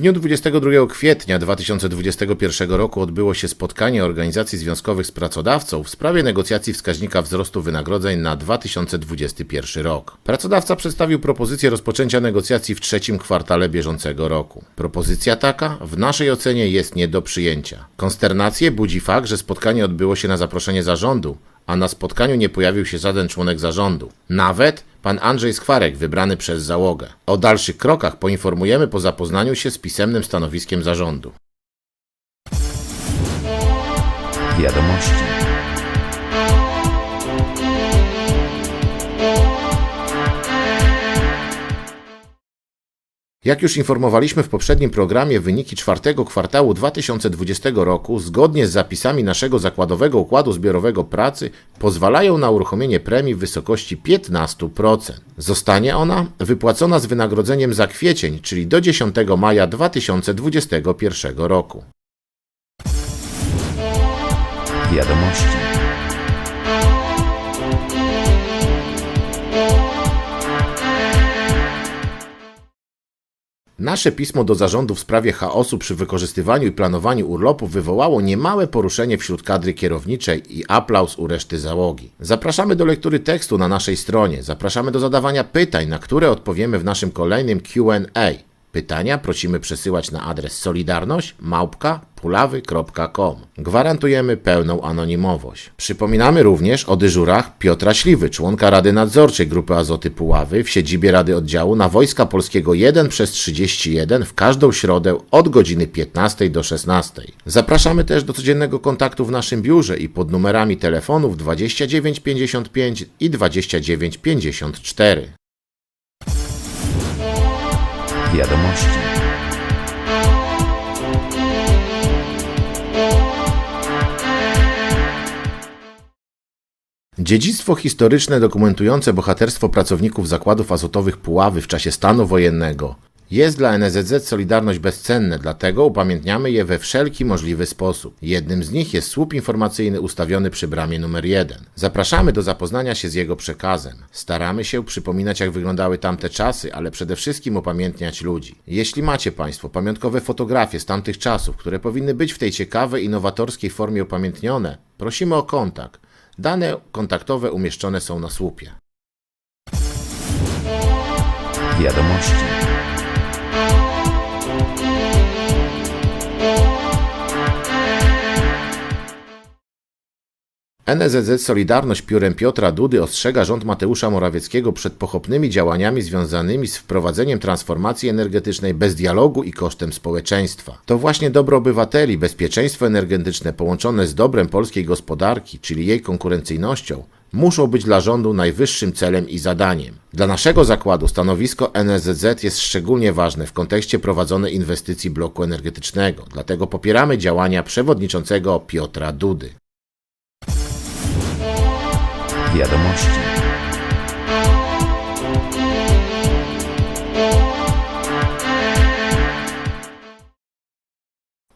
dniu 22 kwietnia 2021 roku odbyło się spotkanie Organizacji Związkowych z Pracodawcą w sprawie negocjacji wskaźnika wzrostu wynagrodzeń na 2021 rok. Pracodawca przedstawił propozycję rozpoczęcia negocjacji w trzecim kwartale bieżącego roku. Propozycja taka w naszej ocenie jest nie do przyjęcia. Konsternację budzi fakt, że spotkanie odbyło się na zaproszenie zarządu, a na spotkaniu nie pojawił się żaden członek zarządu. Nawet pan Andrzej Skwarek, wybrany przez załogę. O dalszych krokach poinformujemy po zapoznaniu się z pisemnym stanowiskiem zarządu. Wiadomości. Jak już informowaliśmy w poprzednim programie, wyniki czwartego kwartału 2020 roku, zgodnie z zapisami naszego zakładowego układu zbiorowego pracy, pozwalają na uruchomienie premii w wysokości 15%. Zostanie ona wypłacona z wynagrodzeniem za kwiecień, czyli do 10 maja 2021 roku. Wiadomości. Nasze pismo do zarządu w sprawie chaosu przy wykorzystywaniu i planowaniu urlopów wywołało niemałe poruszenie wśród kadry kierowniczej i aplauz u reszty załogi. Zapraszamy do lektury tekstu na naszej stronie. Zapraszamy do zadawania pytań, na które odpowiemy w naszym kolejnym QA. Pytania prosimy przesyłać na adres solidarność. Gwarantujemy pełną anonimowość. Przypominamy również o dyżurach Piotra Śliwy, członka Rady Nadzorczej Grupy Azoty Puławy w siedzibie Rady Oddziału na Wojska Polskiego 1 przez 31 w każdą środę od godziny 15 do 16. Zapraszamy też do codziennego kontaktu w naszym biurze i pod numerami telefonów 2955 i 2954. Wiadomości. Dziedzictwo historyczne dokumentujące bohaterstwo pracowników zakładów azotowych Puławy w czasie stanu wojennego jest dla NSZZ Solidarność bezcenne, dlatego upamiętniamy je we wszelki możliwy sposób. Jednym z nich jest słup informacyjny ustawiony przy bramie numer 1. Zapraszamy do zapoznania się z jego przekazem. Staramy się przypominać jak wyglądały tamte czasy, ale przede wszystkim upamiętniać ludzi. Jeśli macie Państwo pamiątkowe fotografie z tamtych czasów, które powinny być w tej ciekawej, innowatorskiej formie upamiętnione, prosimy o kontakt. Dane kontaktowe umieszczone są na słupie. Wiadomości. NSZZ Solidarność piórem Piotra Dudy ostrzega rząd Mateusza Morawieckiego przed pochopnymi działaniami związanymi z wprowadzeniem transformacji energetycznej bez dialogu i kosztem społeczeństwa. To właśnie dobro obywateli, bezpieczeństwo energetyczne połączone z dobrem polskiej gospodarki, czyli jej konkurencyjnością, muszą być dla rządu najwyższym celem i zadaniem. Dla naszego zakładu stanowisko NSZZ jest szczególnie ważne w kontekście prowadzonej inwestycji bloku energetycznego, dlatego popieramy działania przewodniczącego Piotra Dudy. Wiadomości.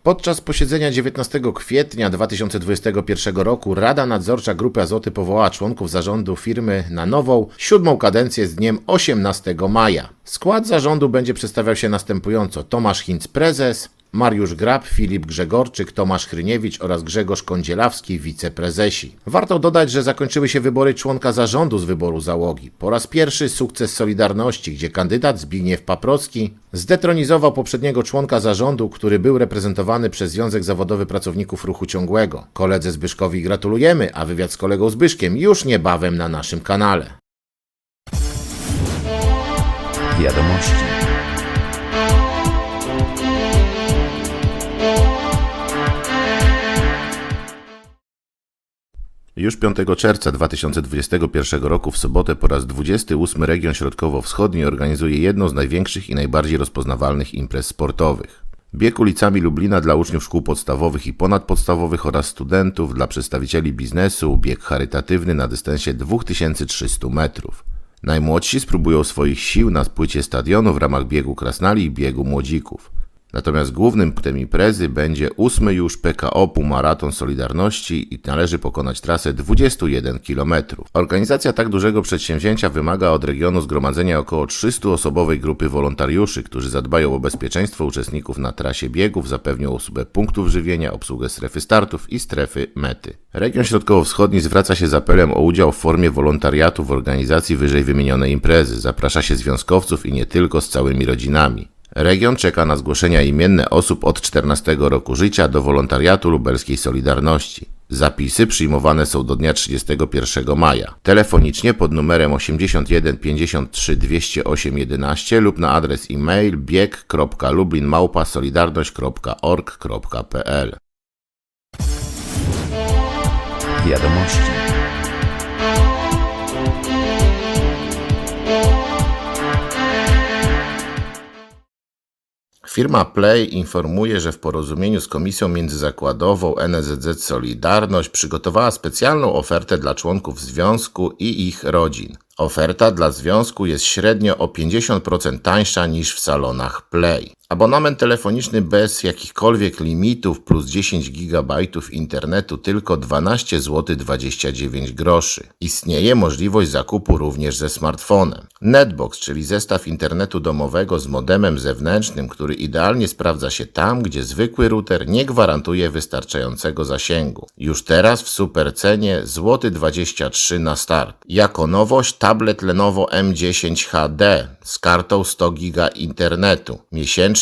Podczas posiedzenia 19 kwietnia 2021 roku Rada Nadzorcza Grupy Azoty powołała członków zarządu firmy na nową, siódmą kadencję z dniem 18 maja. Skład zarządu będzie przedstawiał się następująco: Tomasz Hinc, prezes, Mariusz Grab, Filip Grzegorczyk, Tomasz Hryniewicz oraz Grzegorz Kądzielawski, wiceprezesi. Warto dodać, że zakończyły się wybory członka zarządu z wyboru załogi. Po raz pierwszy sukces Solidarności, gdzie kandydat Zbigniew Paprocki zdetronizował poprzedniego członka zarządu, który był reprezentowany przez Związek Zawodowy Pracowników Ruchu Ciągłego. Koledze Zbyszkowi gratulujemy, a wywiad z kolegą Zbyszkiem już niebawem na naszym kanale. Wiadomości. Już 5 czerwca 2021 roku w sobotę po raz 28 region środkowo-wschodni organizuje jedną z największych i najbardziej rozpoznawalnych imprez sportowych. Bieg ulicami Lublina dla uczniów szkół podstawowych i ponadpodstawowych oraz studentów, dla przedstawicieli biznesu, bieg charytatywny na dystansie 2300 metrów. Najmłodsi spróbują swoich sił na płycie stadionu w ramach biegu krasnali i biegu młodzików. Natomiast głównym punktem imprezy będzie ósmy już PKO Półmaraton Solidarności i należy pokonać trasę 21 km. Organizacja tak dużego przedsięwzięcia wymaga od regionu zgromadzenia około 300-osobowej grupy wolontariuszy, którzy zadbają o bezpieczeństwo uczestników na trasie biegów, zapewnią obsługę punktów żywienia, obsługę strefy startów i strefy mety. Region Środkowo-Wschodni zwraca się z apelem o udział w formie wolontariatu w organizacji wyżej wymienionej imprezy. Zaprasza się związkowców i nie tylko z całymi rodzinami. Region czeka na zgłoszenia imienne osób od 14 roku życia do wolontariatu lubelskiej Solidarności. Zapisy przyjmowane są do dnia 31 maja. Telefonicznie pod numerem 81 53 208 11 lub na adres e-mail bieg.lublinmałpa-solidarność.org.pl Wiadomości. Firma Play informuje, że w porozumieniu z Komisją Międzyzakładową NSZZ Solidarność przygotowała specjalną ofertę dla członków związku i ich rodzin. Oferta dla związku jest średnio o 50% tańsza niż w salonach Play. Abonament telefoniczny bez jakichkolwiek limitów plus 10 GB internetu tylko 12 zł 29 groszy. Istnieje możliwość zakupu również ze smartfonem. Netbox, czyli zestaw internetu domowego z modemem zewnętrznym, który idealnie sprawdza się tam, gdzie zwykły router nie gwarantuje wystarczającego zasięgu. Już teraz w super cenie złoty 23 na start. Jako nowość tablet Lenovo M10 HD z kartą 100 GB internetu.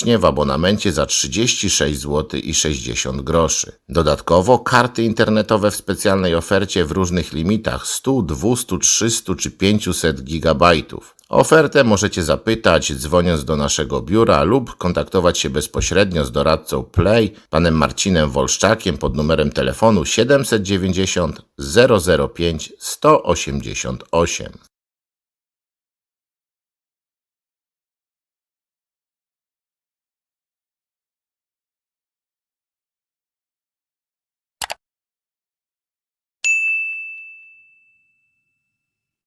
Miesięcznie w abonamencie za 36 zł i 60 groszy. Dodatkowo karty internetowe w specjalnej ofercie w różnych limitach 100, 200, 300 czy 500 GB. Ofertę możecie zapytać dzwoniąc do naszego biura lub kontaktować się bezpośrednio z doradcą Play, panem Marcinem Wolszczakiem pod numerem telefonu 790 005 188.